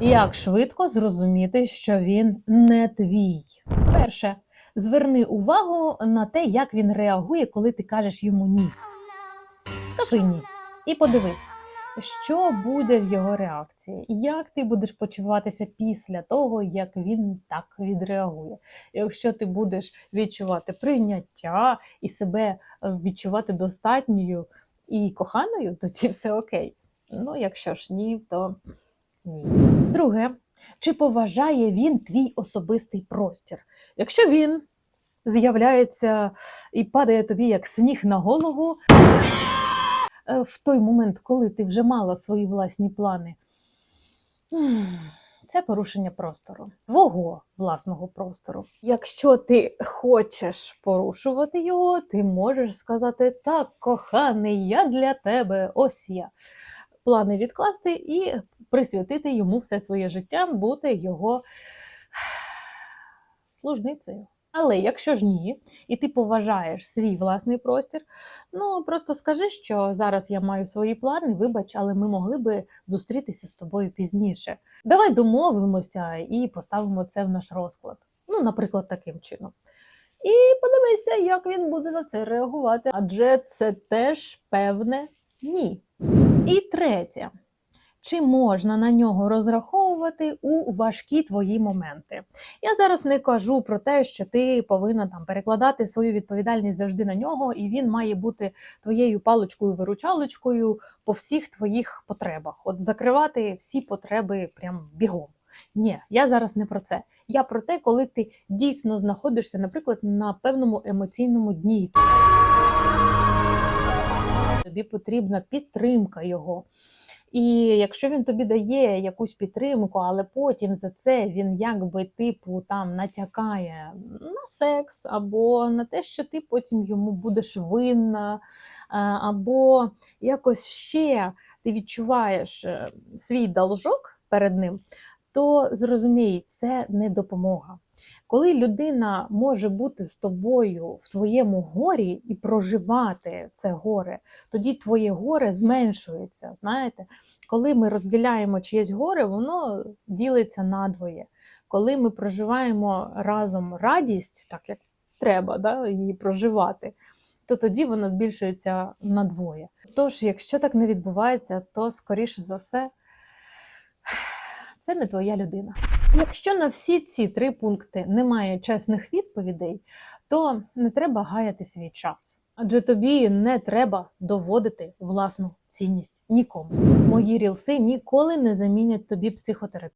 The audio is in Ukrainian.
Як швидко зрозуміти, що він не твій? Перше, зверни увагу на те, як він реагує, коли ти кажеш йому ні. Скажи ні. І подивись, що буде в його реакції, як ти будеш почуватися після того, як він так відреагує. Якщо ти будеш відчувати прийняття і себе відчувати достатньою і коханою, тоді все окей. Ну, якщо ж ні, то ні. Друге, чи поважає він твій особистий простір? Якщо він з'являється і падає тобі як сніг на голову е, в той момент, коли ти вже мала свої власні плани, це порушення простору, твого власного простору. Якщо ти хочеш порушувати його, ти можеш сказати: так, коханий, я для тебе, ось я. Плани відкласти і присвятити йому все своє життя, бути його служницею. Але якщо ж ні, і ти поважаєш свій власний простір, ну просто скажи, що зараз я маю свої плани, вибач, але ми могли би зустрітися з тобою пізніше. Давай домовимося і поставимо це в наш розклад. Ну, наприклад, таким чином. І подивися, як він буде на це реагувати, адже це теж певне ні. І третє. Чи можна на нього розраховувати у важкі твої моменти? Я зараз не кажу про те, що ти повинна там перекладати свою відповідальність завжди на нього, і він має бути твоєю паличкою-виручалочкою по всіх твоїх потребах. От закривати всі потреби прям бігом. Ні, я зараз не про це. Я про те, коли ти дійсно знаходишся, наприклад, на певному емоційному дні. Тобі потрібна підтримка його. І якщо він тобі дає якусь підтримку, але потім за це він якби типу там натякає на секс, або на те, що ти потім йому будеш винна, або якось ще ти відчуваєш е, свій должок перед ним, то зрозумій, це не допомога. Коли людина може бути з тобою в твоєму горі і проживати це горе, тоді твоє горе зменшується. Знаєте, коли ми розділяємо чиєсь горе, воно ділиться надвоє. Коли ми проживаємо разом радість, так як треба да, її проживати, то тоді вона збільшується надвоє. Тож, якщо так не відбувається, то скоріше за все це не твоя людина. Якщо на всі ці три пункти немає чесних відповідей, то не треба гаяти свій час. Адже тобі не треба доводити власну цінність нікому. Мої рілси ніколи не замінять тобі психотерапію.